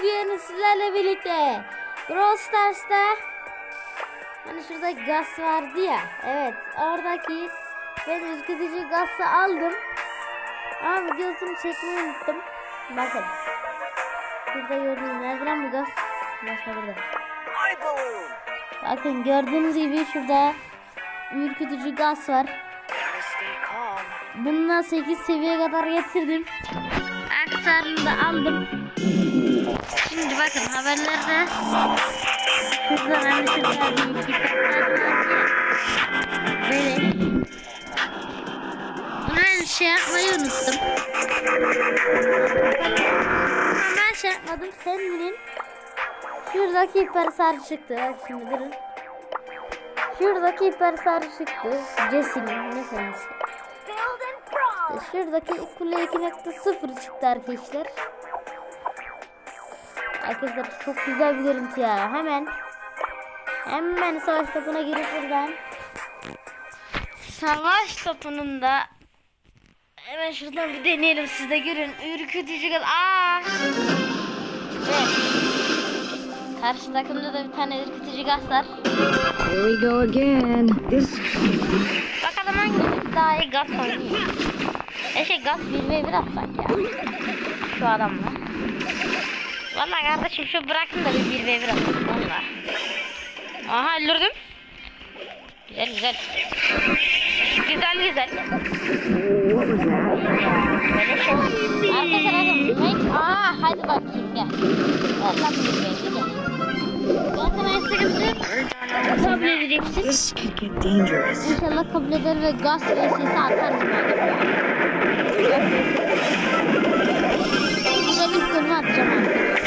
bugün sizlerle birlikte Brawl Stars'ta hani şurada gaz vardı ya evet oradaki ben ürkütücü gazı aldım ama videosunu çekmeyi unuttum bakın burada gördüğünüz nerede lan bu gaz başka burada bakın gördüğünüz gibi şurada ürkütücü gaz var. Bununla 8 seviye kadar getirdim. Aksesuarını da aldım. Şimdi bakın haberlerde aksesuar var ya. Böyle. Ben şey yapmayı unuttum. Ben şey yapmadım. Senin şuradaki hiper sarı çıktı. Bak şimdi durun. Şuradaki hiper sarı çıktı. Jesse'nin ne brawl. Şuradaki kule 2.0 çıktı arkadaşlar. Arkadaşlar çok güzel bir görüntü ya. Hemen hemen savaş topuna girip buradan savaş topunun da hemen şuradan bir deneyelim siz de görün. Ürkütücü kadar. Aa! Evet. Karşı takımda da bir tane ürkütücü gaz var. Here we go again. This Bakalım hangisi daha iyi gaz oynuyor. E şey gaz 1 ve 1 atsak ya. Şu adamla. Vallahi kardeşim şu bırakın da bir 1 ve 1 atalım valla. Aha öldürdüm. Güzel güzel. Güzel güzel. şey. Arkadaşlar. Make... Aa hadi bakayım gel. 1 ve 1 gel. Zaten en sıkıntı kabul edeceksin. İnşallah kabul eder ve gaz atarız madem. Ben ilk golümü atacağım abi.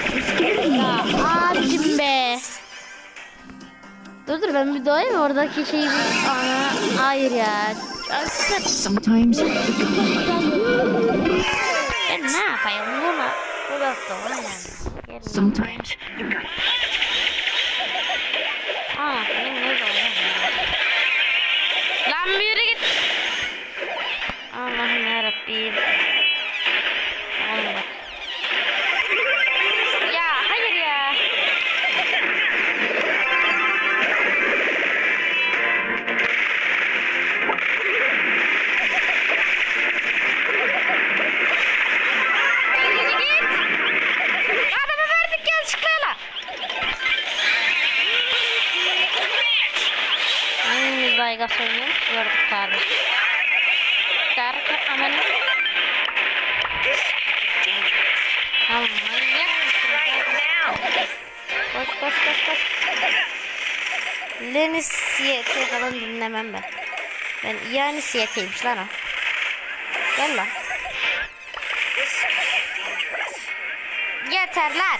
Ya abicim be. Dur dur ben bir doğayım oradaki şeyi bir... Ana hayır ya. Sometimes ben ne yapayım buna? Burası da var yani. Sometimes you gotta Aa benim ne Lan bir yürü git. Allah'ım yarabbim. Dinlemem ben. Ben yani Siyete'ymiş lan o. Gel lan. Yeter lan.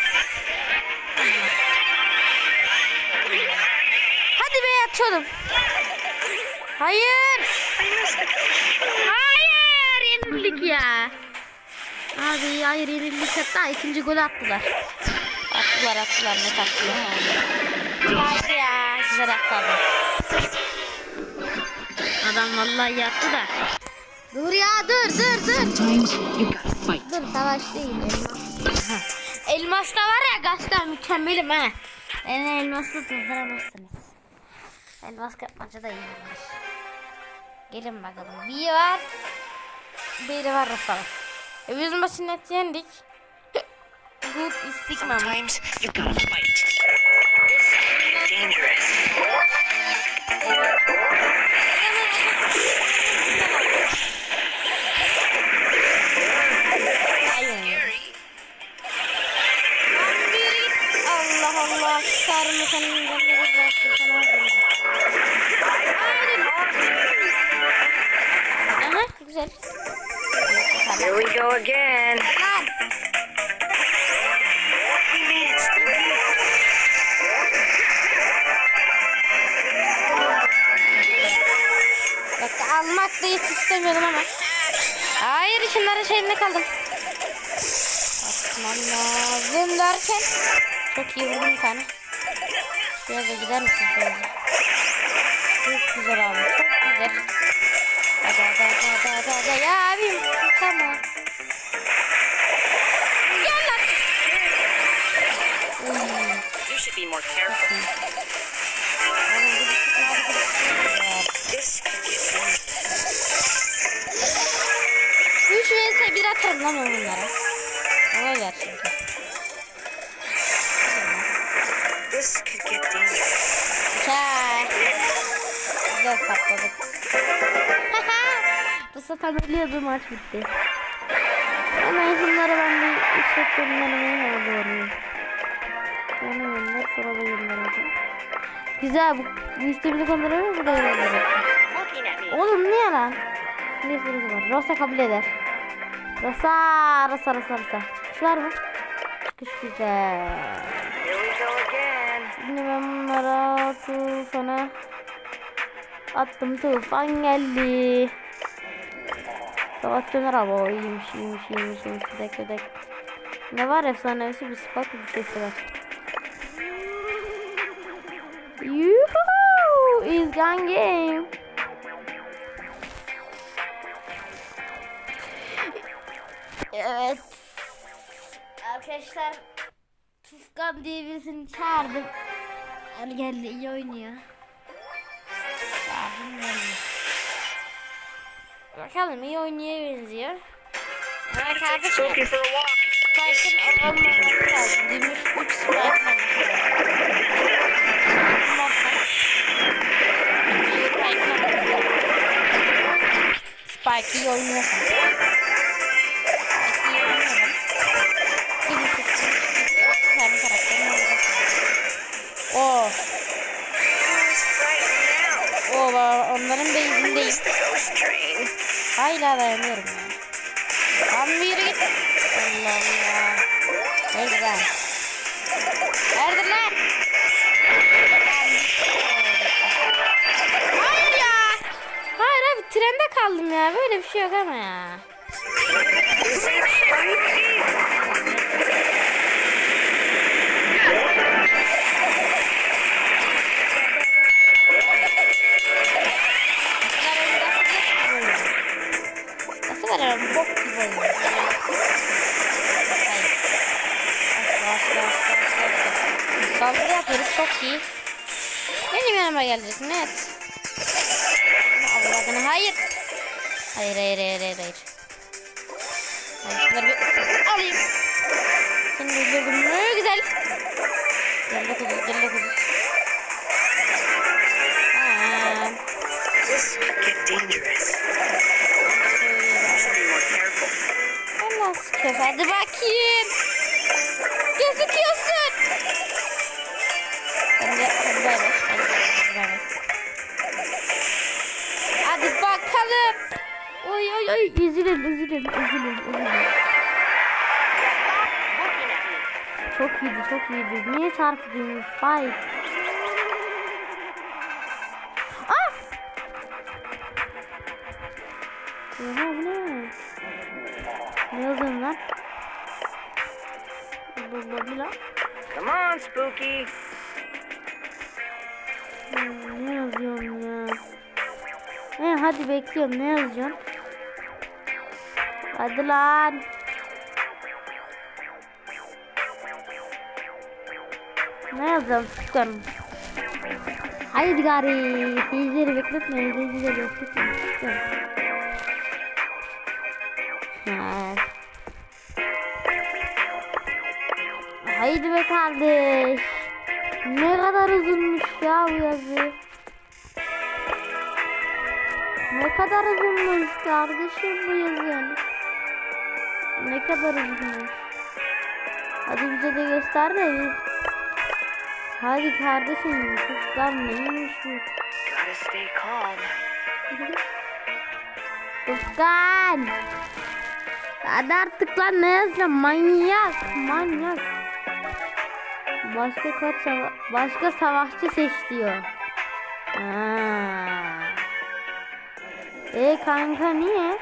Hadi be atıyorum. Hayır. Hayır yenildik ya. Abi hayır yenildik hatta ikinci golü attılar. Attılar attılar ne attılar. Hadi ya güzel attı adam. Vallahi yattı da. Dur ya dur dur dur. Sometimes you gotta fight. Dur savaş değil elmas. Elmas da var ya gazete mükemmelim ha. Beni elmasla durduramazsınız. Elmas kapmaca da iyiymiş. Gelin bakalım. Bir var. Biri var Rafa. E biz maçı net yendik. Good istikmam. Sometimes you gotta fight. Dangerous. Here we go again. Kalmak da hiç istemiyordum ama. Hayır şunların şeyinde kaldım. Atmam lazım derken. Çok iyi vurdum bir tane. Biraz da gider misin şöyle? Çok güzel abi çok güzel. Hadi hadi hadi hadi hadi. Ya abim tamam. Gel lan. You should be more careful. This could get worse. 3 vs 1 atarım lan onlara. Ona gel çünkü. This could get dangerous. Güzel sapladık. Bu sefer ölüyordu maç bitti. Hemen şunlara ben bir yüksek göndermeyi alıyorum. Yani yanına sonra da göndereceğim. Güzel bu, bu istediğimde kandırıyor mu? Burada göndereceğim. Oğlum niye lan? Ne sorusu var? Rosa kabul eder. Rosa, Rosa, Rosa, Rosa. Çıkış mı? Çıkış güzel. Şimdi ben bunlara tufana attım tufan geldi. Savaş döner abi o iyiymiş iyiymiş iyiymiş iyiymiş ödek ödek. Ne var efsanevisi bir spark bir şeysi var. Yuhuu is gun game. Evet. Arkadaşlar Tufkan diye birisini çağırdım. Yani geldi iyi oynuyor. Çağırdım geldi. Bakalım iyi oynaya benziyor. Ama kardeşim. Spike'ın olmaması lazım. Gümüş 3 Spike olması lazım. Olmazsa- Spike'ın olması lazım. Spike iyi oynuyorsan. Frightened now? Oo ba- onların train? Hala dayanıyorum ya. Lan bir yürü git. Allah Allah. Nerede lan? Nerede lan? Hayır ya. Hayır abi trende kaldım ya. Böyle bir şey yok ama ya. Saldırı yapıyoruz çok iyi. Benim yanıma geleceksin evet. Allah'ını hayır. Hayır hayır hayır hayır hayır. Şunları bir alayım. Seni öldürdüm ne güzel. 59 59 kez? Hadi bakayım. Gözüküyorsun. De hadi bay. Hadi bay. Hadi bakalım. Oy oy oy. Üzülün. Looking at me. Çok iyiydi çok iyiydi. Niye çarptın Spike? Hmm, Ne yazıyorsun ya? He hadi bekliyorum ne yazacaksın? Hadi lan. Ne yazacağım çıkarım. Haydi gari. Seyircileri bekletme. Seyircileri bekletme. Çıkarım. Ha. Haydi be kardeş. Ne kadar uzunmuş ya bu yazı. Ne kadar uzunmuş kardeşim bu yazı. Ne kadar uzunmuş. Hadi bize de göster de bir. Hadi kardeşim kızlar neymiş bu? Gotta stay calm. Hadi artık lan ne yazacağım manyak manyak. Başka kaç sava başka savaşçı seç diyor. Ha. E kanka niye?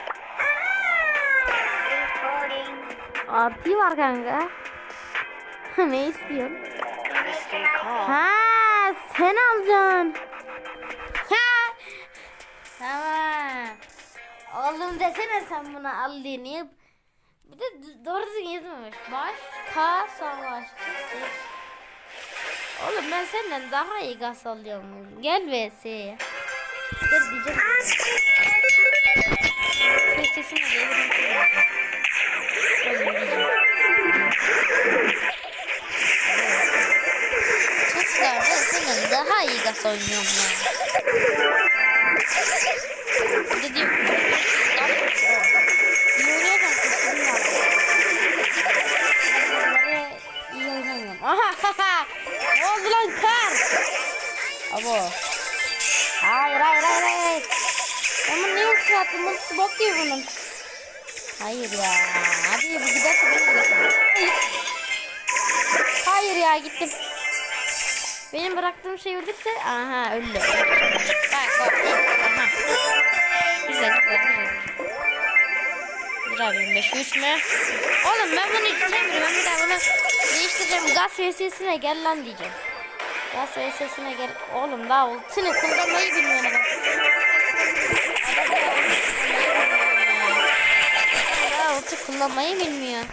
Artı var kanka. ne istiyorsun? Ha sen alacaksın. Tamam. Oğlum desene sen buna al diye? Bir de doğru düzgün yazmamış. Başka savaşçı. seç. Oğlum ben senden daha iyi gaz alıyorum. Gel VS'ye. Dur diyeceğim. Ses sesini. Çocuklar ben senden daha iyi gaz oynuyorum ya. Bir de diyorum. İyi oynuyorsan kesin var. Aha ha kar? Abo. Hayır hayır hayır hayır. Bunu niye ultisi attım? Ultisi bok gibi bunun. Hayır ya. Hadi bu giderse ben de giderim. Hayır ya gittim. Benim bıraktığım şey ölürse aha öldü. Bak bak. Aha. Güzel güzel güzel. Bir abi 25 3 mü? Oğlum ben bunu hiç sevmiyorum. Ben bir daha bunu değiştireceğim. Gaz VS'sine gel lan diyeceğim. Gaz VS'sine gel. Oğlum daha ultini kullanmayı bilmiyorum. Daha ulti kullanmayı bilmiyor.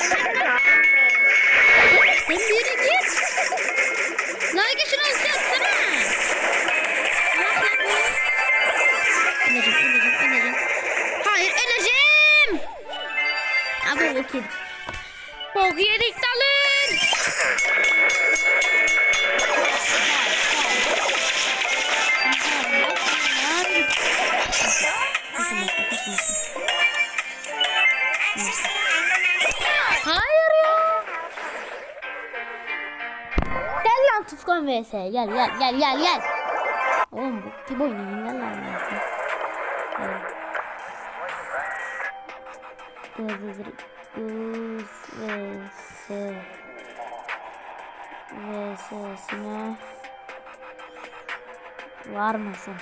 chegar. Vs. Gel gel gel gel gel. Oğlum bu gibi oynayın gel lan vs. Gel. Dur dur dur. Uz vs. Vs'sine var mısın?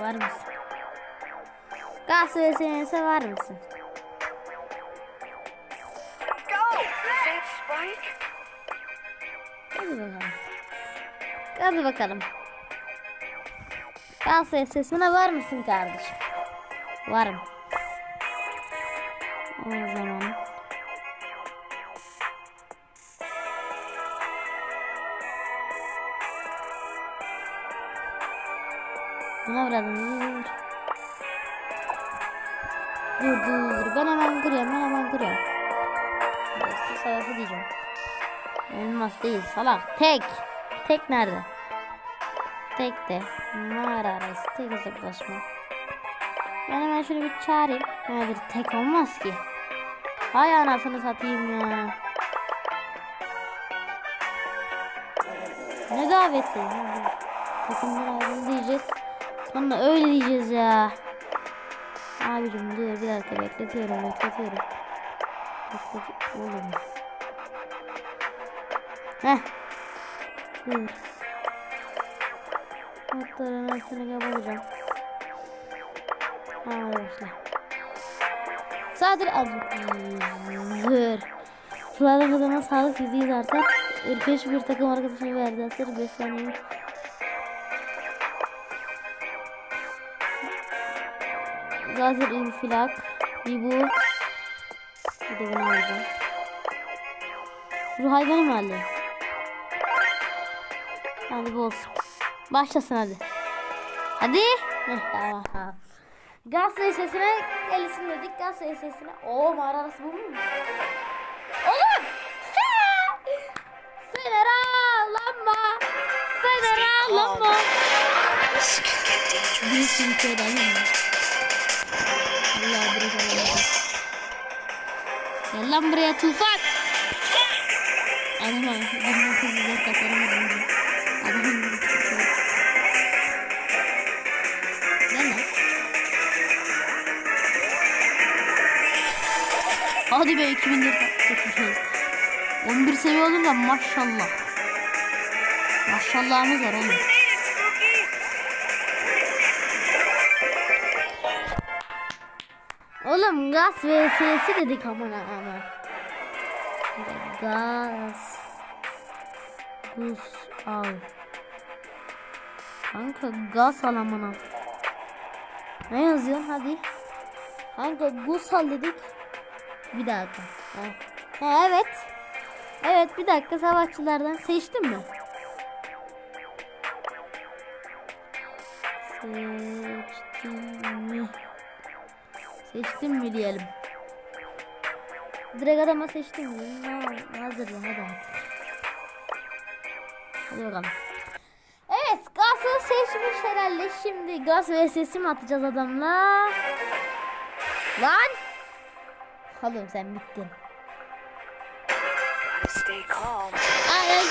Var mısın? Vs'ne var mısın? Hadi bakalım. Hadi bakalım. Gaz vs'ne var mısın kardeşim? Varım. O zaman. Buna vuradım. Dur. Dur dur dur. Ben hemen kuruyorum. Ben hemen kuruyorum. Burası sayfı diyeceğim. Elmas değil salak. Tek. Tek nerede? Tek de. Mağara arası. Tek hesaplaşma. Ben hemen şunu bir çağırayım. Bir tek olmaz ki. Hay anasını satayım ya. Ne daveti? Takımdan ayrıldı diyeceğiz. Sonra öyle diyeceğiz ya. Abicim dur bir dakika bekletiyorum bekletiyorum. Beklet oğlum. Heh. Dur. Notların hepsini kapatacağım. Hadi başla. Sadır azır. Sularda kazanan sağlık yüzdeyi artar. Ürkeş bir takım arkadaşını verdi. Asır 5 saniye. Gazir infilak. Bir bu. Bir de bunu alacağım. Ruh hayvanı mı alayım? Hadi bu olsun. Başlasın hadi. Hadi. Gaz sesine gelsin dedik. Gaz sesine. Oo mağara arası bu mu? Oğlum. Federallama. Federallama. Bir sürü köyden Gel lan buraya tufan. Adama 1904 tasarım edildi. Adamın bir tutuyor. Gel lan. Hadi be 2004 tutmuşuz. 11 seviye olunca maşallah. Maşallahımız var oğlum. Gaz vs dedik aman ama. Gaz. Buz al. Kanka gaz al amına. Ne yazıyorsun hadi. Kanka gaz al dedik. Bir dakika. Ha. Ha, evet. Evet bir dakika savaşçılardan seçtin mi? Seçtim mi? Seçtim mi diyelim. Direkt adama seçtim mi? Hazır ya hadi. Hadi bakalım. Evet gazı seçmiş herhalde. Şimdi gaz vs mi atacağız adamla? Lan! Oğlum sen bittin. Stay calm. Ay.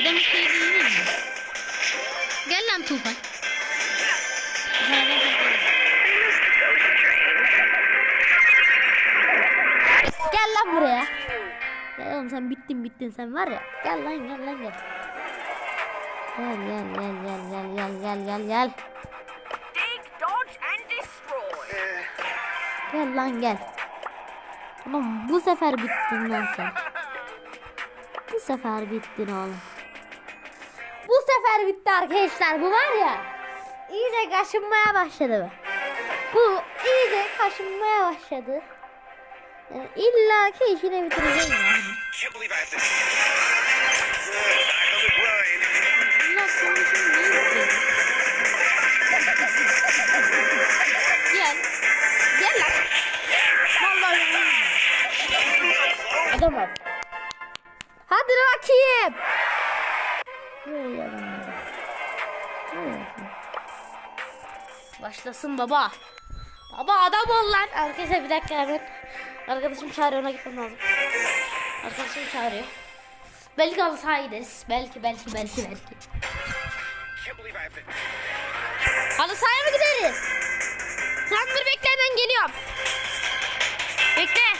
Adam şey değil mi? Gel lan Tufan. Gel lan buraya. Gel oğlum sen bittin bittin sen var ya. Gel lan gel lan gel. Gel gel gel gel gel gel gel gel gel. Gel lan gel. Oğlum bu sefer bittin lan sen. Bu sefer bittin oğlum. Bu sefer bitti arkadaşlar. Bu var ya. iyice kaşınmaya başladı. Bu iyice kaşınmaya başladı. İlla ki işini bitireceğiz yani. Allah sonucunu ne yapayım? Gel. Gel lan. Vallahi Adam var. Hadi rakip. Başlasın baba. Baba adam ol lan. Arkadaşlar bir dakika hemen. Arkadaşım çağırıyor ona gitmem lazım. Arkadaşım çağırıyor. Belki gideriz. Belki belki belki belki. Halı sahaya mı gideriz? Sen dur bekle ben geliyorum. Bekle.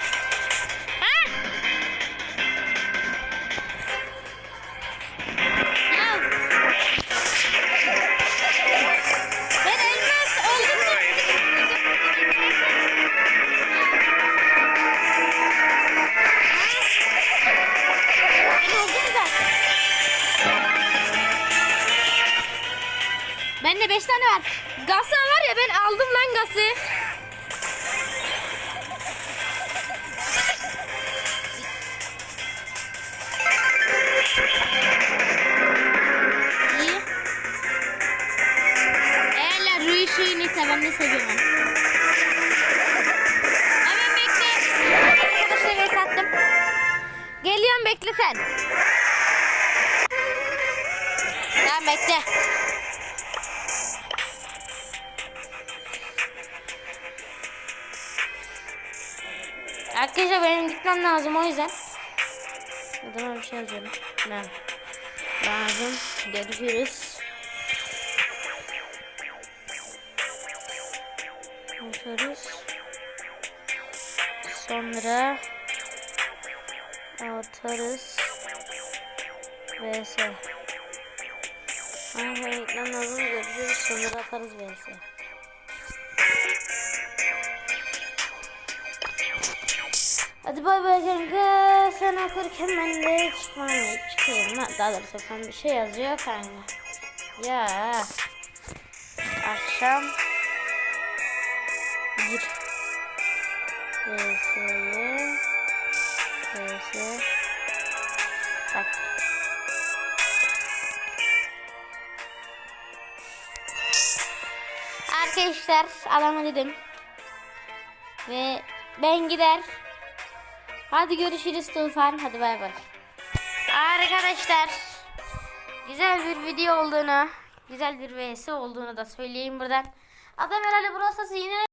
Bende 5 tane var. Gazı var ya ben aldım lan. İyi. Eğer Rui Şirin'i ben de seviyorum. Hemen bekle. Arkadaşlar ben sattım. Geliyorum bekle sen. Tamam bekle. Arkadaşlar benim gitmem lazım o yüzden. Adama bir şey yazıyorum. Ne? Lazım. Görüşürüz. Görüşürüz. Sonra atarız. VS. Aynen gitmem lazım. Görüşürüz. Sonra atarız VS. Hadi bay bay kanka. Sen okurken ben de çıkmam çıkıyorum. Ha, Daha doğrusu sen bir şey yazıyor kanka. Ya. Akşam bir VS'ye VS Bak. Arkadaşlar adama dedim. Ve ben gider. Hadi görüşürüz Tufan. Hadi bay bay. Arkadaşlar güzel bir video olduğunu, güzel bir vs olduğunu da söyleyeyim buradan. Adam herhalde burası yine